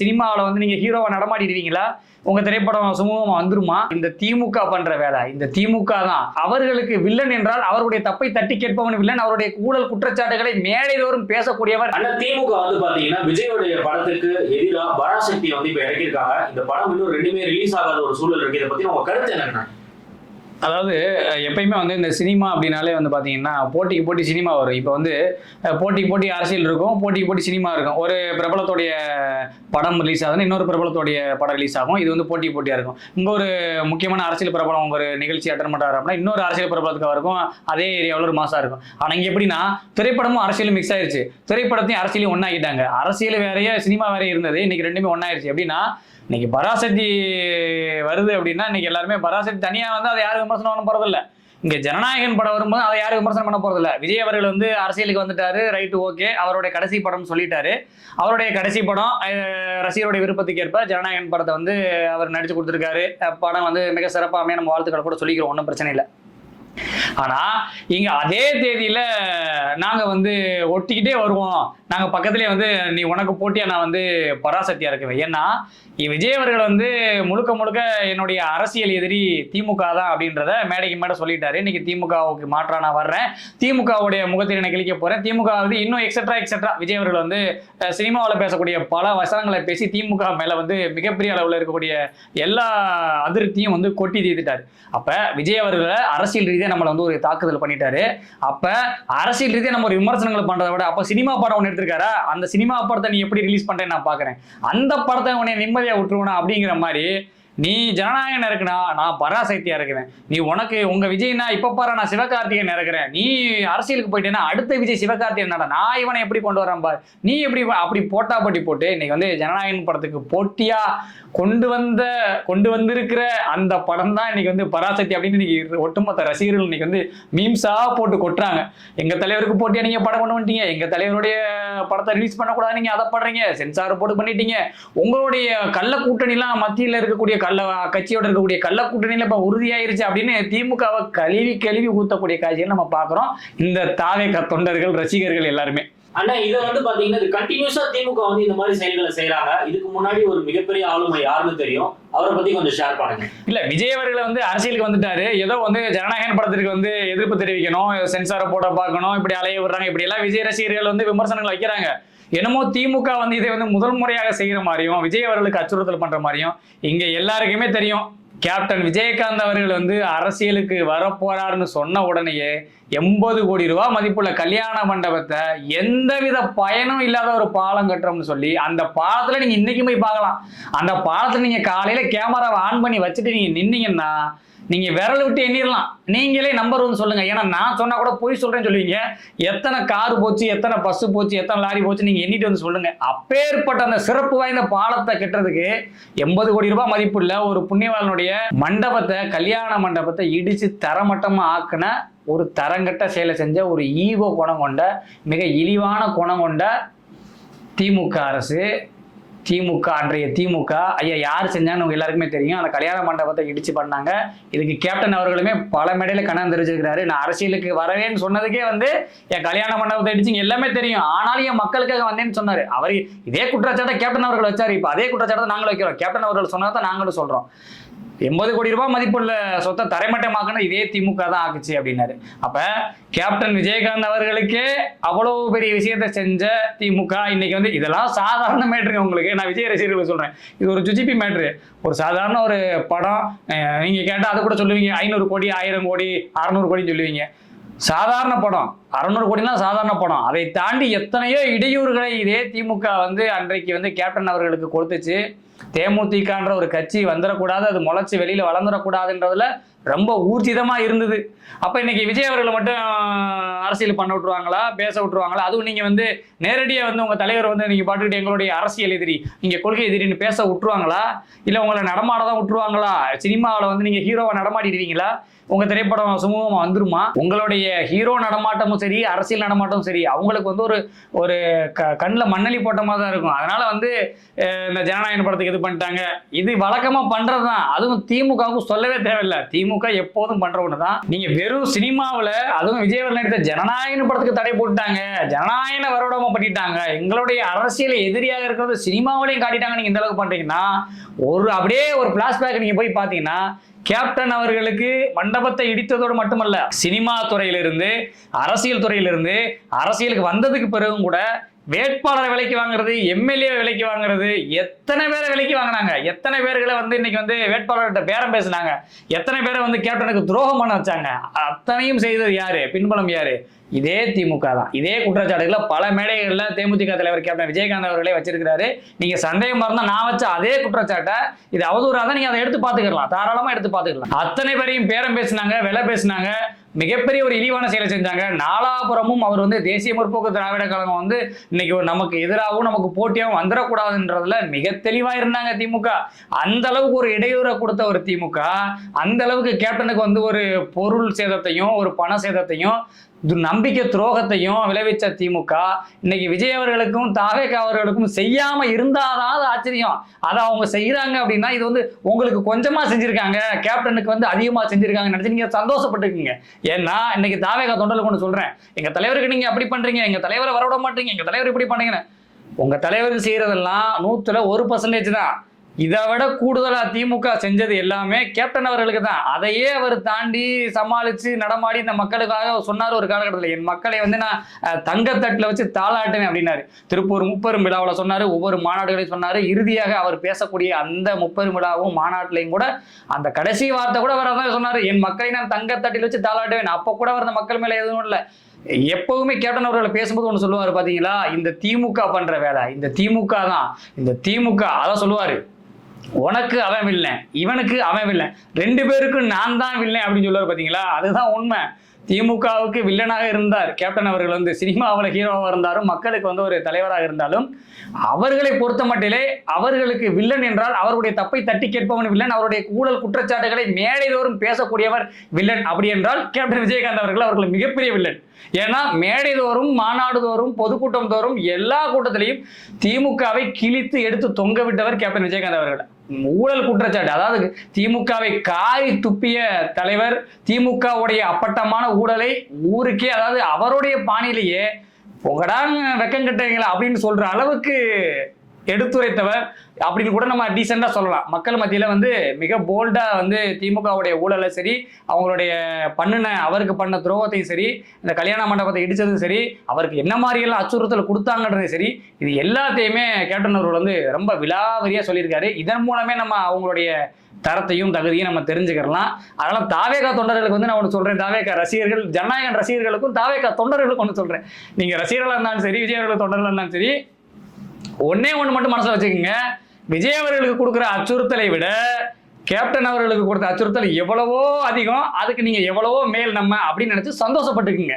சினிமாவில் வந்து நீங்கள் ஹீரோவை நடமாடிடுவீங்களா? உங்கள் திரைப்படம் சுமூகமாக வந்துருமா? இந்த திமுக பண்ணுற வேலை இந்த திமுக தான். அவர்களுக்கு வில்லன் என்றால் அவருடைய தப்பை தட்டி கேட்பவன் வில்லன். அவருடைய ஊழல் குற்றச்சாட்டுகளை மேடைதோறும் பேசக்கூடியவர். ஆனா திமுக வந்து பார்த்தீங்கன்னா விஜயோடைய படத்துக்கு எதிராக பராசக்தியை வந்து இப்போ இறக்கியிருக்காங்க. இந்த படம் இன்னும் ரெண்டுமே ரிலீஸ் ஆகாத ஒரு சூழல் இருக்கு. இதை பற்றி உங்கள் கருத்து என்னென்ன? அதாவது எப்பயுமே வந்து இந்த சினிமா அப்படின்னாலே வந்து பார்த்தீங்கன்னா போட்டிக்கு போட்டி சினிமா வரும். இப்போ வந்து போட்டிக்கு போட்டி அரசியல் இருக்கும் போட்டிக்கு போட்டி சினிமா இருக்கும். ஒரு பிரபலத்துடைய படம் ரிலீஸ் ஆகுதுன்னா இன்னொரு பிரபலத்துடைய படம் ரிலீஸ் ஆகும். இது வந்து போட்டி போட்டியாக இருக்கும். இங்கே ஒரு முக்கியமான அரசியல் பிரபலம் ஒரு நிகழ்ச்சி அட்டன் பண்ணுறாரு அப்படின்னா இன்னொரு அரசியல் பிரபலத்துக்கு இருக்கும் அதே ஏரியாவில் ஒரு மாசம் இருக்கும். ஆனால் இங்கே எப்படின்னா திரைப்படமும் அரசியலும் மிக்ஸ் ஆயிடுச்சு திரைப்படத்தையும் அரசியலையும் ஒன்றாக்கிட்டாங்க அரசியல் வேறையே சினிமா வேறையே இருந்தது. இன்னைக்கு ரெண்டுமே ஒன்றாயிருச்சு எப்படின்னா இன்னைக்கு பராசக்தி வருது அப்படின்னா இன்னைக்கு எல்லாருமே பராசக்தி தனியாக வந்து அதை யாரும் விமர்சனம் பண்ண போறதில்ல. இங்க ஜனநாயகன் படம் வரும்போது அதை யாரும் விமர்சனம் பண்ண போறதில்ல. விஜய் அவர்கள் வந்து அரசியலுக்கு வந்துட்டாரு ரைட்டு ஓகே அவருடைய கடைசி படம் சொல்லிட்டாரு. அவருடைய கடைசி படம் ரசிகருடைய விருப்பத்துக்கு ஏற்ப ஜனநாயகன் படத்தை வந்து அவர் நடிச்சு கொடுத்துருக்காரு. படம் வந்து மிக சிறப்பாக அமைய நம்ம வாழ்த்துக்களை கூட சொல்லிக்கிறோம் ஒன்றும் பிரச்சனை இல்லை. ஆனா இங்க அதே தேதியில நாங்க வந்து ஒட்டிக்கிட்டே வருவோம். நாங்கள் பக்கத்துலேயே வந்து நீ உனக்கு போட்டியாக நான் வந்து பராசக்தியாக இருக்குவேன் ஏன்னா விஜய் அவர்கள் வந்து முழுக்க முழுக்க என்னுடைய அரசியல் எதிரி திமுக தான் அப்படின்றத மேடைக்கு மேடை சொல்லிட்டாரு. இன்னைக்கு திமுகவுக்கு மாற்றா நான் வர்றேன். திமுகவுடைய முகத்தில் நான் கிழிக்க போகிறேன் திமுக வந்து இன்னும் எக்ஸட்ரா எக்ஸெட்ரா விஜய் அவர்கள் வந்து சினிமாவில் பேசக்கூடிய பல வசனங்களை பேசி திமுக மேலே வந்து மிகப்பெரிய அளவில் இருக்கக்கூடிய எல்லா அதிருப்தியும் வந்து கொட்டி தீர்த்துட்டார். அப்ப விஜய் அவர்களை அரசியல் ரீதியாக நம்மளை வந்து ஒரு தாக்குதல் பண்ணிட்டாரு. அப்போ அரசியல் ரீதியாக நம்ம ஒரு விமர்சனங்கள் பண்ணுறத விட அப்போ சினிமா படம் ஒன்று எடுத்திருக்காரா? அந்த சினிமா படத்தை நீ எப்படி ரிலீஸ் பண்ணுறேன்னு நான் பார்க்குறேன் அந்த படத்தை உன்னை நிம்மதியாக விட்டுருவனா அப்படிங்கிற மாதிரி நீ ஜனநாயகன் இருக்குனா நான் பராசக்தியா இருக்கிறேன். நீ உனக்கு உங்க விஜய்னா இப்ப பாரு நான் சிவகார்த்திகேயன் இருக்கிறேன் நீ அரசியலுக்கு போயிட்டேன்னா அடுத்த விஜய் சிவகார்த்திகேயன் நட நான் இவனை எப்படி கொண்டு வரேன் பாரு. நீ எப்படி அப்படி போட்டா போட்டி போட்டு இன்னைக்கு வந்து ஜனநாயகன் படத்துக்கு போட்டியா கொண்டு வந்த கொண்டு வந்திருக்கிற அந்த படம் தான் இன்னைக்கு வந்து பராசக்தி அப்படின்னு இன்னைக்கு ஒட்டுமொத்த ரசிகர்கள் இன்னைக்கு வந்து மீம்ஸா போட்டு கொட்டுறாங்க. எங்க தலைவருக்கு போட்டியா நீங்க படம் கொண்டு வந்துட்டீங்க? எங்க தலைவருடைய படத்தை ரிலீஸ் பண்ணக்கூடாது நீங்க அதை படுறீங்க சென்சார் போட்டு பண்ணிட்டீங்க. உங்களுடைய கள்ள கூட்டணிலாம் மத்தியில் இருக்கக்கூடிய கள்ள கட்சியோட இருக்கக்கூடிய கள்ள கூட்டணியில இப்ப உறுதியாயிருச்சு அப்படின்னு திமுகவை கழுவி கழுவி ஊத்தக்கூடிய காட்சியை நம்ம பாக்குறோம் இந்த தாவே தொண்டர்கள் ரசிகர்கள் எல்லாருமே. அண்ணா இதை வந்து பாத்தீங்கன்னா இது கண்டினியூஸா திமுக வந்து இந்த மாதிரி செயல்களை செய்யறாங்க இதுக்கு முன்னாடி ஒரு மிகப்பெரிய ஆளுமை யாருன்னு தெரியும். அவரை பத்தி கொஞ்சம் ஷேர் பண்ணுங்க. இல்ல விஜய் அவர்கள் வந்து அரசியலுக்கு வந்துட்டாரு. ஏதோ வந்து ஜனநாயகன் படத்திற்கு வந்து எதிர்ப்பு தெரிவிக்கணும் சென்சாரை போட பார்க்கணும் இப்படி அலைய விடுறாங்க இப்படி எல்லாம் விஜய் ரசிகர்கள் வந்து விமர்சனங்கள் வைக்கிறாங்க. என்னமோ திமுக வந்து இதை வந்து முதல் முறையாக செய்யற மாதிரியும் விஜய் அவர்களுக்கு அச்சுறுத்தல் பண்ற மாதிரியும் இங்க எல்லாருக்குமே தெரியும். கேப்டன் விஜயகாந்த் அவர்கள் வந்து அரசியலுக்கு வரப்போறாருன்னு சொன்ன உடனேயே எண்பது கோடி ரூபாய் மதிப்புள்ள கல்யாண மண்டபத்தை எந்தவித பயனும் இல்லாத ஒரு பாலம் கட்டுறோம்னு சொல்லி அந்த பாலத்துல நீங்க இன்னைக்கு போய் பார்க்கலாம். அந்த பாலத்துல நீங்க காலையில கேமராவை ஆன் பண்ணி வச்சுட்டு நீங்க நின்னீங்கன்னா நீங்க விரல் விட்டு எண்ணிடலாம் நீங்களே நம்பர் வந்து சொல்லுங்க. ஏன்னா நான் சொன்னா கூட போய் சொல்றேன்னு சொல்லுவீங்க. எத்தனை கார் போச்சு எத்தனை பஸ் போச்சு எத்தனை லாரி போச்சு நீங்க எண்ணிட்டு வந்து சொல்லுங்க. அப்பேற்பட்ட அந்த சிறப்பு வாய்ந்த பாலத்தை கட்டுறதுக்கு எண்பது கோடி ரூபாய் மதிப்புள்ள ஒரு புண்ணியவாளனுடைய மண்டபத்தை கல்யாண மண்டபத்தை இடிச்சு தரமட்டமா ஆக்குன ஒரு தரங்கட்ட செயலை செஞ்ச ஒரு ஈகோ குணம் கொண்ட மிக இழிவான குணம் கொண்ட திமுக அரசு திமுக அன்றைய திமுக ஐயா யார் செஞ்சான்னு உங்க எல்லாருக்குமே தெரியும். அந்த கல்யாண மண்டபத்தை இடிச்சு பண்ணாங்க. இதுக்கு கேப்டன் அவர்களுமே பல மேடையில கணம் தெரிஞ்சிருக்கிறாரு நான் அரசியலுக்கு வரவேன்னு சொன்னதுக்கே வந்து என் கல்யாண மண்டபத்தை இடிச்சிங்க எல்லாமே தெரியும். ஆனாலும் என் மக்களுக்காக வந்தேன்னு சொன்னாரு. அவர் இதே குற்றச்சாட்டை கேப்டன் அவர்கள் வச்சாரு. இப்போ அதே குற்றச்சாட்டை நாங்களும் வைக்கிறோம். கேப்டன் அவர்கள் சொன்னதை நாங்களும் சொல்றோம். எண்பது கோடி ரூபாய் மதிப்புள்ள சொத்தை தரைமட்டமாக்குன்னு இதே திமுக தான் ஆக்குச்சு அப்படின்னாரு. அப்ப கேப்டன் விஜயகாந்த் அவர்களுக்கே அவ்வளவு பெரிய விஷயத்தை செஞ்ச திமுக இன்னைக்கு வந்து இதெல்லாம் சாதாரண மேட்ருங்க உங்களுக்கு. நான் விஜய் ரசிகர்களுக்கு சொல்றேன். இது ஒரு சுஜிபி மேட்ரு ஒரு சாதாரண ஒரு படம் நீங்க கேட்டால் அதை கூட சொல்லுவீங்க. ஐநூறு கோடி ஆயிரம் கோடி அறநூறு கோடின்னு சொல்லுவீங்க. சாதாரண படம். அறநூறு கோடினா சாதாரண படம். அதை தாண்டி எத்தனையோ இடையூறுகளை இதே திமுக வந்து அன்றைக்கு வந்து கேப்டன் அவர்களுக்கு கொடுத்துச்சு. தேமுதிகன்ற ஒரு கட்சி வந்துடக்கூடாது அது முளைச்சி வெளியில் வளர்ந்துடக்கூடாதுன்றதுல ரொம்ப ஊர்ஜிதமாக இருந்தது. அப்போ இன்னைக்கு விஜய் அவர்களை மட்டும் அரசியல் பண்ண விட்ருவாங்களா பேச விட்ருவாங்களா அதுவும் நீங்கள் வந்து நேரடியாக வந்து உங்கள் தலைவர் வந்து நீங்கள் பாட்டுக்கிட்டு எங்களுடைய அரசியல் எதிரி நீங்கள் கொள்கை எதிரின்னு பேச விட்ருவாங்களா இல்லை உங்களை நடமாட தான் விட்ருவாங்களா சினிமாவில் வந்து நீங்கள் ஹீரோவை நடமாடிடுவீங்களா? உங்கள் திரைப்படம் சுமூகமாக வந்துருமா? உங்களுடைய ஹீரோ நடமாட்டமும் சரி அரசியல் நடமாட்டமும் சரி அவங்களுக்கு வந்து ஒரு ஒரு க கண்ணில் மண்ணலி போட்ட மாதிரி தான் இருக்கும். அதனால் வந்து இந்த ஜனநாயக படத்துக்கு இது பண்ணிட்டாங்க. இது வழக்கமா பண்ணுறது தான் அதுவும் திமுகவுக்கு சொல்லவே தேவையில்லை. திமுக எப்போதும் எப்போதும் பண்ற ஒண்ணுதான். நீங்க வெறும் சினிமாவில் அதுவும் விஜய் நடித்த ஜனநாயகன் படத்துக்கு தடை போட்டாங்க ஜனநாயகன வருடமாக பண்ணிட்டாங்க. எங்களுடைய அரசியல் எதிரியாக இருக்கிறது சினிமாவிலையும் காட்டிட்டாங்க நீங்க இந்த அளவுக்கு பண்றீங்கன்னா ஒரு அப்படியே ஒரு பிளாஷ்பேக் நீங்க போய் பாத்தீங்கன்னா கேப்டன் அவர்களுக்கு மண்டபத்தை இடித்ததோடு மட்டுமல்ல சினிமா துறையிலிருந்து அரசியல் துறையிலிருந்து அரசியலுக்கு வந்ததுக்கு பிறகும் கூட வேட்பாளரை விலைக்கு வாங்குறது எம்எல்ஏ விலைக்கு வாங்குறது எத்தனை பேரை விலைக்கு வாங்கினாங்க? எத்தனை பேர்களை வந்து இன்னைக்கு வந்து வேட்பாளர்கிட்ட பேரம் பேசினாங்க? எத்தனை பேரை வந்து கேப்டனுக்கு துரோகம் பண்ண வச்சாங்க? அத்தனையும் செய்தது யாரு? பின்புலம் யாரு? இதே திமுக தான். இதே குற்றச்சாட்டுகளை பல மேடைகளில் தேமுதிக தலைவர் கேப்டன் விஜயகாந்த் அவர்களே வச்சிருக்கிறாரு. நீங்கள் சந்தேகம் இருந்தால் நான் வச்ச அதே குற்றச்சாட்டை இது அவதூறா தான் நீங்கள் அதை எடுத்து பார்த்துக்கலாம். தாராளமாக எடுத்து பார்த்துக்கலாம். அத்தனை பேரையும் பேரம் பேசினாங்க விலை பேசினாங்க. மிகப்பெரிய ஒரு இழிவான செயலை செஞ்சாங்க. நாலாபுரமும் அவர் வந்து தேசிய முற்போக்கு திராவிட கழகம் வந்து இன்னைக்கு ஒரு நமக்கு எதிராகவும் நமக்கு போட்டியாகவும் வந்துடக்கூடாதுன்றதுல மிக தெளிவாக இருந்தாங்க திமுக. அந்த அளவுக்கு ஒரு இடையூறை கொடுத்த ஒரு திமுக. அந்த அளவுக்கு கேப்டனுக்கு வந்து ஒரு பொருள் சேதத்தையும் ஒரு பண சேதத்தையும் நம்பிக்கை துரோகத்தையும் விளைவிச்ச திமுக இன்னைக்கு விஜய் அவர்களுக்கும் தாவேகா அவர்களுக்கும் செய்யாம இருந்தாதான் அது ஆச்சரியம். அதை அவங்க செய்யறாங்க அப்படின்னா இது வந்து உங்களுக்கு கொஞ்சமா செஞ்சிருக்காங்க கேப்டனுக்கு வந்து அதிகமா செஞ்சிருக்காங்க நினைச்சு நீங்க சந்தோஷப்பட்டுருக்கீங்க. ஏன்னா இன்னைக்கு தாவேகா தொண்டலுக்கு ஒன்று சொல்றேன் எங்க தலைவருக்கு நீங்க அப்படி பண்றீங்க எங்க தலைவரை வரவிட மாட்டீங்க எங்க தலைவர் இப்படி பண்ணீங்கன்னு உங்க தலைவருக்கு செய்யறதெல்லாம் நூத்துல ஒரு பர்சன்டேஜ் தான். இதை விட கூடுதலாக திமுக செஞ்சது எல்லாமே கேப்டன் அவர்களுக்கு தான். அதையே அவர் தாண்டி சமாளித்து நடமாடி இந்த மக்களுக்காக சொன்னார் ஒரு காலகட்டத்தில். என் மக்களை வந்து நான் தங்கத்தட்டில் வச்சு தாளாட்டுவேன் அப்படின்னாரு. திருப்பூர் முப்பெரும் விழாவில் சொன்னாரு. ஒவ்வொரு மாநாடுகளையும் சொன்னார். இறுதியாக அவர் பேசக்கூடிய அந்த முப்பெரும் விழாவும் மாநாட்டிலையும் கூட அந்த கடைசி வார்த்தை கூட அவர் சொன்னார். என் மக்களை நான் தங்கத்தட்டில் வச்சு தாளாட்டுவேன். அப்போ கூட அவர் அந்த மக்கள் மேலே எதுவும் இல்லை. எப்பவுமே கேப்டன் அவர்களை பேசும்போது ஒன்று சொல்லுவார் பார்த்தீங்களா இந்த திமுக பண்ற வேலை இந்த திமுக தான் இந்த திமுக அதான் சொல்லுவார். உனக்கு அவன் வில்லன் இவனுக்கு அவன் வில்லன் ரெண்டு பேருக்கும் நான் தான் வில்லன் அப்படின்னு சொல்லுவார் பார்த்தீங்களா அதுதான் உண்மை. திமுகவுக்கு வில்லனாக இருந்தார். கேப்டன் அவர்கள் வந்து சினிமாவில் ஹீரோவாக இருந்தாலும் மக்களுக்கு வந்து ஒரு தலைவராக இருந்தாலும் அவர்களை பொறுத்த மட்டிலே அவர்களுக்கு வில்லன் என்றால் அவருடைய தப்பை தட்டி கேட்பவன் வில்லன் அவருடைய ஊழல் குற்றச்சாட்டுகளை மேடைதோறும் பேசக்கூடியவர் வில்லன். அப்படி என்றால் கேப்டன் விஜயகாந்த் அவர்கள் அவர்கள் மிகப்பெரிய வில்லன். ஏன்னா மேடைதோறும் மாநாடுதோறும் பொதுக்கூட்டம் தோறும் எல்லா கூட்டத்திலையும் திமுகவை கிழித்து எடுத்து தொங்க விட்டவர் கேப்டன் விஜயகாந்த் அவர்கள். ஊழல் குற்றச்சாட்டு. அதாவது திமுகவை காரி துப்பிய தலைவர் திமுகவுடைய அப்பட்டமான ஊழலை ஊருக்கே அதாவது அவருடைய பாணியிலேயே உங்கடாங்க வெக்கம் கட்டுறீங்களா? அப்படின்னு சொல்ற அளவுக்கு எடுத்துரைத்தவர். அப்படின்னு கூட நம்ம டீசெண்டாக சொல்லலாம். மக்கள் மத்தியில் வந்து மிக போல்டாக வந்து திமுகவுடைய ஊழலை சரி அவங்களுடைய பண்ணின அவருக்கு பண்ண துரோகத்தையும் சரி இந்த கல்யாண மண்டபத்தை இடித்ததும் சரி அவருக்கு என்ன மாதிரியெல்லாம் அச்சுறுத்தல் கொடுத்தாங்கன்றதும் சரி இது எல்லாத்தையுமே கேப்டன் அவர்கள் வந்து ரொம்ப விலாவரியாக சொல்லியிருக்காரு. இதன் மூலமே நம்ம அவங்களுடைய தரத்தையும் தகுதியும் நம்ம தெரிஞ்சுக்கலாம் அதனால தாவேகா தொண்டர்களுக்கு வந்து நான் ஒன்று சொல்றேன். தாவேகா ரசிகர்கள் ஜனநாயகன் ரசிகர்களுக்கும் தாவேகா தொண்டர்களுக்கும் ஒன்று சொல்றேன். நீங்க ரசிகர்களாக இருந்தாலும் சரி விஜயர்கள் தொண்டர்களாக இருந்தாலும் சரி ஒன்னே ஒன்று மட்டும் மனசில் வச்சுக்கோங்க. விஜய் அவர்களுக்கு கொடுக்குற அச்சுறுத்தலை விட கேப்டன் அவர்களுக்கு கொடுத்த அச்சுறுத்தல் எவ்வளவோ அதிகம். அதுக்கு நீங்கள் எவ்வளவோ மேல் நம்ம அப்படின்னு நினச்சி சந்தோஷப்பட்டுக்குங்க.